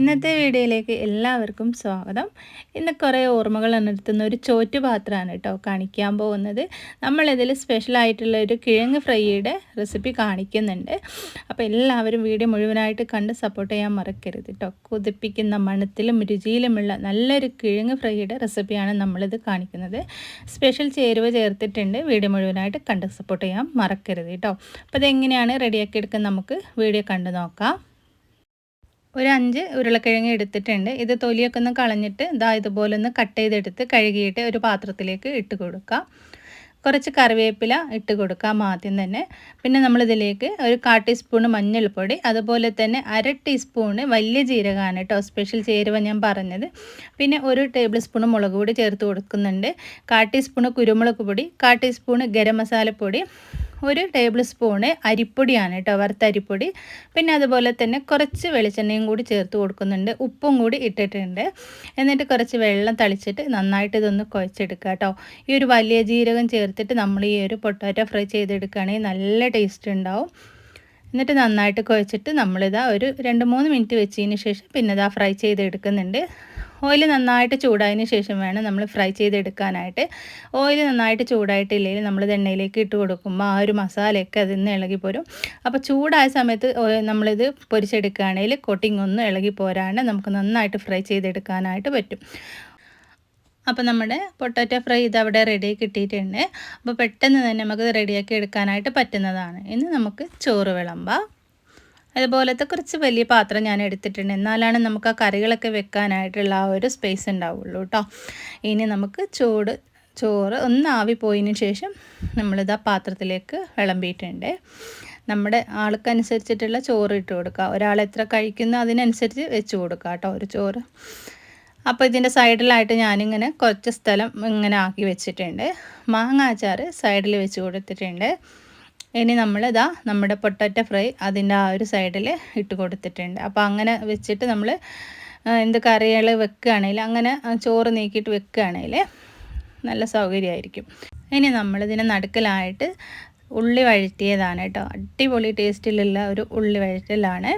ഇന്നത്തെ വീഡിയോയിലേക്ക് എല്ലാവർക്കും സ്വാഗതം. ഇന്ന് കുറേ ഓർമ്മകൾ ഉണർത്തുന്ന ഒരു ചോറ്റ് പാത്രമാണ് കേട്ടോ കാണിക്കാൻ പോകുന്നത്. നമ്മളിതിൽ സ്പെഷ്യലായിട്ടുള്ള ഒരു കിഴങ്ങ് ഫ്രൈയുടെ റെസിപ്പി കാണിക്കുന്നുണ്ട്. അപ്പോൾ എല്ലാവരും വീഡിയോ മുഴുവനായിട്ട് കണ്ട് സപ്പോർട്ട് ചെയ്യാൻ മറക്കരുത് കേട്ടോ. കുതിപ്പിക്കുന്ന മണത്തിലും രുചിയിലുമുള്ള നല്ലൊരു കിഴങ്ങ് ഫ്രൈയുടെ റെസിപ്പിയാണ് നമ്മളിത് കാണിക്കുന്നത്. സ്പെഷ്യൽ ചേരുവ ചേർത്തിട്ടുണ്ട്. വീഡിയോ മുഴുവനായിട്ട് കണ്ട് സപ്പോർട്ട് ചെയ്യാൻ മറക്കരുത് കേട്ടോ. അപ്പോൾ അതെങ്ങനെയാണ് റെഡിയാക്കി എടുക്കാൻ നമുക്ക് വീഡിയോ കണ്ടു നോക്കാം. ഒരു അഞ്ച് ഉരുളക്കിഴങ്ങ് എടുത്തിട്ടുണ്ട്. ഇത് തൊലിയൊക്കെ ഒന്ന് കളഞ്ഞിട്ട് ഇതാ ഇതുപോലെ ഒന്ന് കട്ട് ചെയ്തെടുത്ത് കഴുകിയിട്ട് ഒരു പാത്രത്തിലേക്ക് ഇട്ട് കൊടുക്കാം. കുറച്ച് കറിവേപ്പില ഇട്ട് കൊടുക്കാം ആദ്യം തന്നെ. പിന്നെ നമ്മളിതിലേക്ക് ഒരു കാ ടീസ്പൂണ് മഞ്ഞൾപ്പൊടി അതുപോലെ തന്നെ അര ടീസ്പൂണ് വലിയ ജീരകമാണ് കേട്ടോ സ്പെഷ്യൽ ചേരുവ ഞാൻ പറഞ്ഞത്. പിന്നെ ഒരു ടേബിൾ സ്പൂൺ മുളക് പൊടി ചേർത്ത് കൊടുക്കുന്നുണ്ട്. കാ ടീസ്പൂണ് കുരുമുളക് പൊടി കാ ടീസ്പൂണ് ഗരം മസാലപ്പൊടി ഒരു ടേബിൾ സ്പൂണ് അരിപ്പൊടിയാണ് കേട്ടോ വറുത്ത അരിപ്പൊടി. പിന്നെ അതുപോലെ തന്നെ കുറച്ച് വെളിച്ചെണ്ണയും കൂടി ചേർത്ത് കൊടുക്കുന്നുണ്ട്. ഉപ്പും കൂടി ഇട്ടിട്ടുണ്ട്. എന്നിട്ട് കുറച്ച് വെള്ളം തളിച്ചിട്ട് നന്നായിട്ട് ഇതൊന്ന് കുഴച്ചെടുക്കുക കേട്ടോ. ഈ ഒരു വലിയ ജീരകം ചേർത്തിട്ട് നമ്മൾ ഈ ഒരു പൊട്ടാറ്റോ ഫ്രൈ ചെയ്തെടുക്കുകയാണെങ്കിൽ നല്ല ടേസ്റ്റ് ഉണ്ടാവും. എന്നിട്ട് നന്നായിട്ട് കുഴച്ചിട്ട് നമ്മളിതാ ഒരു രണ്ട് മൂന്ന് മിനിറ്റ് വെച്ചതിന് ശേഷം പിന്നെ ഇതാ ഫ്രൈ ചെയ്തെടുക്കുന്നുണ്ട്. ഓയിൽ നന്നായിട്ട് ചൂടായതിന് ശേഷം വേണം നമ്മൾ ഫ്രൈ ചെയ്തെടുക്കാനായിട്ട്. ഓയിൽ നന്നായിട്ട് ചൂടായിട്ടില്ലെങ്കിൽ നമ്മൾ എണ്ണയിലേക്ക് ഇട്ട് കൊടുക്കുമ്പോൾ ആ ഒരു മസാലയൊക്കെ അതിൽ നിന്ന് ഇളകി പോരും. അപ്പോൾ ചൂടായ സമയത്ത് നമ്മളിത് പൊരിച്ചെടുക്കുകയാണെങ്കിൽ കോട്ടിംഗ് ഒന്നും ഇളകി പോരാണ്ട് നമുക്ക് നന്നായിട്ട് ഫ്രൈ ചെയ്തെടുക്കാനായിട്ട് പറ്റും. അപ്പോൾ നമ്മുടെ പൊട്ടാറ്റോ ഫ്രൈ ഇത് അവിടെ റെഡി കിട്ടിയിട്ടുണ്ട്. അപ്പോൾ പെട്ടെന്ന് തന്നെ നമുക്ക് റെഡിയാക്കി എടുക്കാനായിട്ട് പറ്റുന്നതാണ്. ഇനി നമുക്ക് ചോറ് വിളമ്പാം. അതുപോലത്തെ കുറച്ച് വലിയ പാത്രം ഞാൻ എടുത്തിട്ടുണ്ട്. എന്നാലാണ് നമുക്ക് ആ കറികളൊക്കെ വെക്കാനായിട്ടുള്ള ആ ഒരു സ്പേസ് ഉണ്ടാവുള്ളൂ കേട്ടോ ഇനി നമുക്ക് ചൂട് ചോറ് ഒന്ന് ആവി പോയതിന് ശേഷം നമ്മളിത് ആ പാത്രത്തിലേക്ക് വിളമ്പിയിട്ടുണ്ട്. നമ്മുടെ ആൾക്കനുസരിച്ചിട്ടുള്ള ചോറ് ഇട്ട് കൊടുക്കുക. ഒരാൾ എത്ര കഴിക്കുന്നു അതിനനുസരിച്ച് വെച്ച് കൊടുക്കുക കേട്ടോ ഒരു ചോറ്. അപ്പോൾ ഇതിന്റെ സൈഡിലായിട്ട് ഞാനിങ്ങനെ കുറച്ച് സ്ഥലം ഇങ്ങനെ ആക്കി വെച്ചിട്ടുണ്ട്. മാങ്ങ അച്ചാർ സൈഡിൽ വെച്ച് കൊടുത്തിട്ടുണ്ട്. ഇനി നമ്മൾ ഇതാ നമ്മുടെ പൊട്ടറ്റ ഫ്രൈ അതിന്റെ ആ ഒരു സൈഡിൽ ഇട്ട് കൊടുത്തിട്ടുണ്ട്. അപ്പോൾ അങ്ങനെ വെച്ചിട്ട് നമ്മൾ എന്ത് കറികൾ വെക്കുകയാണെങ്കിൽ അങ്ങനെ ചോറ് നീക്കിയിട്ട് വെക്കുകയാണെങ്കിൽ നല്ല സൗകര്യമായിരിക്കും. ഇനി നമ്മളിതിനെ നടുക്കലായിട്ട് ഉള്ളി വഴറ്റിയതാണ് കേട്ടോ. അടിപൊളി ടേസ്റ്റിലുള്ള ഒരു ഉള്ളി വഴറ്റലാണ്.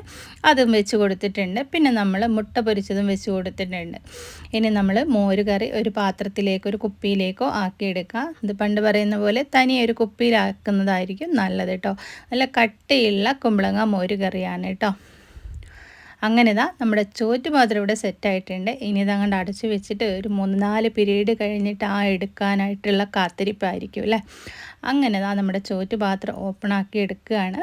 അതും വെച്ച് കൊടുത്തിട്ടുണ്ട്. പിന്നെ നമ്മൾ മുട്ട പൊരിച്ചതും വെച്ച് കൊടുത്തിട്ടുണ്ട്. ഇനി നമ്മൾ മോര് കറി ഒരു പാത്രത്തിലേക്കോ ഒരു കുപ്പിയിലേക്കോ ആക്കിയെടുക്കുക ഇത് പണ്ട് പറയുന്ന പോലെ തനി ഒരു കുപ്പിയിലാക്കുന്നതായിരിക്കും നല്ലത് കേട്ടോ. നല്ല കട്ടിയുള്ള കുമ്പളങ്ങ മോര് കറിയാണ് കേട്ടോ. അങ്ങനെ ഇതാ നമ്മുടെ ചോറ്റ് മാത്രം ഇവിടെ സെറ്റായിട്ടുണ്ട് ഇനി ഇതങ്ങോട്ട് അടച്ചു വെച്ചിട്ട് ഒരു മൂന്ന് നാല് പീരീഡ് കഴിഞ്ഞിട്ട് ആ എടുക്കാനായിട്ടുള്ള കാത്തിരിപ്പായിരിക്കും അല്ലേ? അങ്ങനെ ഇതാ നമ്മുടെ ചോറ്റ് പാത്രം ഓപ്പൺ ആക്കി എടുക്കുകയാണ്.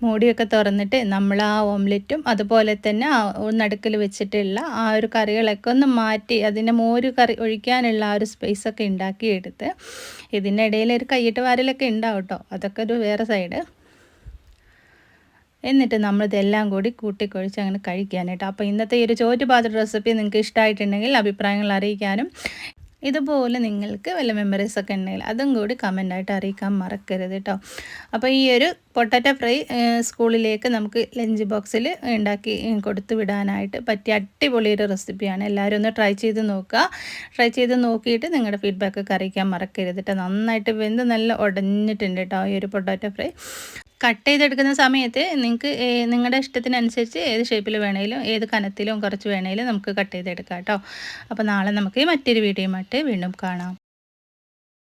മൂടിയൊക്കെ തുറന്നിട്ട് നമ്മൾ ആ ഓംലെറ്റും അതുപോലെ തന്നെ നടുക്കിൽ വെച്ചിട്ടുള്ള ആ ഒരു കറികളൊക്കെ ഒന്ന് മാറ്റി അതിന്റെ മോര് കറി ഒഴിക്കാനുള്ള ആ ഒരു സ്പേസൊക്കെ ഉണ്ടാക്കിയെടുത്ത് ഇതിന്റെ ഇടയിൽ ഒരു കൈയിട്ട് വാരലൊക്കെ ഉണ്ടാവും കേട്ടോ. അതൊക്കെ ഒരു വേറെ സൈഡ് എന്നിട്ട് നമ്മളിതെല്ലാം കൂടി കൂട്ടിക്കൊഴിച്ച് അങ്ങനെ കഴിക്കാനായിട്ട്. അപ്പോൾ ഇന്നത്തെ ഈ ഒരു ചോറ്റുപാത്ര റെസിപ്പി നിങ്ങൾക്ക് ഇഷ്ടമായിട്ടുണ്ടെങ്കിൽ അഭിപ്രായങ്ങൾ അറിയിക്കാനും. ഇതുപോലെ നിങ്ങൾക്ക് വല്ല മെമ്മറീസ് ഒക്കെ ഉണ്ടെങ്കിൽ അതും കൂടി കമന്റായിട്ട് അറിയിക്കാൻ മറക്കരുത് കേട്ടോ അപ്പോൾ ഈ ഒരു പൊട്ടറ്റ ഫ്രൈ സ്കൂളിലേക്ക് നമുക്ക് ലഞ്ച് ബോക്സിൽ ഉണ്ടാക്കി കൊടുത്തു വിടാനായിട്ട് പറ്റിയ അടിപൊളി ഒരു റെസിപ്പിയാണ് എല്ലാവരും ഒന്ന് ട്രൈ ചെയ്ത് നോക്കുക. ട്രൈ ചെയ്ത് നോക്കിയിട്ട് നിങ്ങളുടെ ഫീഡ്ബാക്കൊക്കെ അറിയിക്കാൻ മറക്കരുത് കേട്ടോ നന്നായിട്ട് വെന്ത് നല്ല ഉടഞ്ഞിട്ടുണ്ട് കേട്ടോ ഈ ഒരു പൊട്ടാറ്റോ ഫ്രൈ. കട്ട് ചെയ്തെടുക്കുന്ന സമയത്ത് നിങ്ങൾക്ക് നിങ്ങളുടെ ഇഷ്ടത്തിനനുസരിച്ച് ഏത് ഷേപ്പിൽ വേണമെങ്കിലും ഏത് കനത്തിലും കുറച്ച് വേണമെങ്കിലും നമുക്ക് കട്ട് ചെയ്തെടുക്കാം കേട്ടോ. അപ്പോൾ നാളെ നമുക്ക് മറ്റൊരു വീഡിയോയുമായിട്ട് വീണ്ടും കാണാം.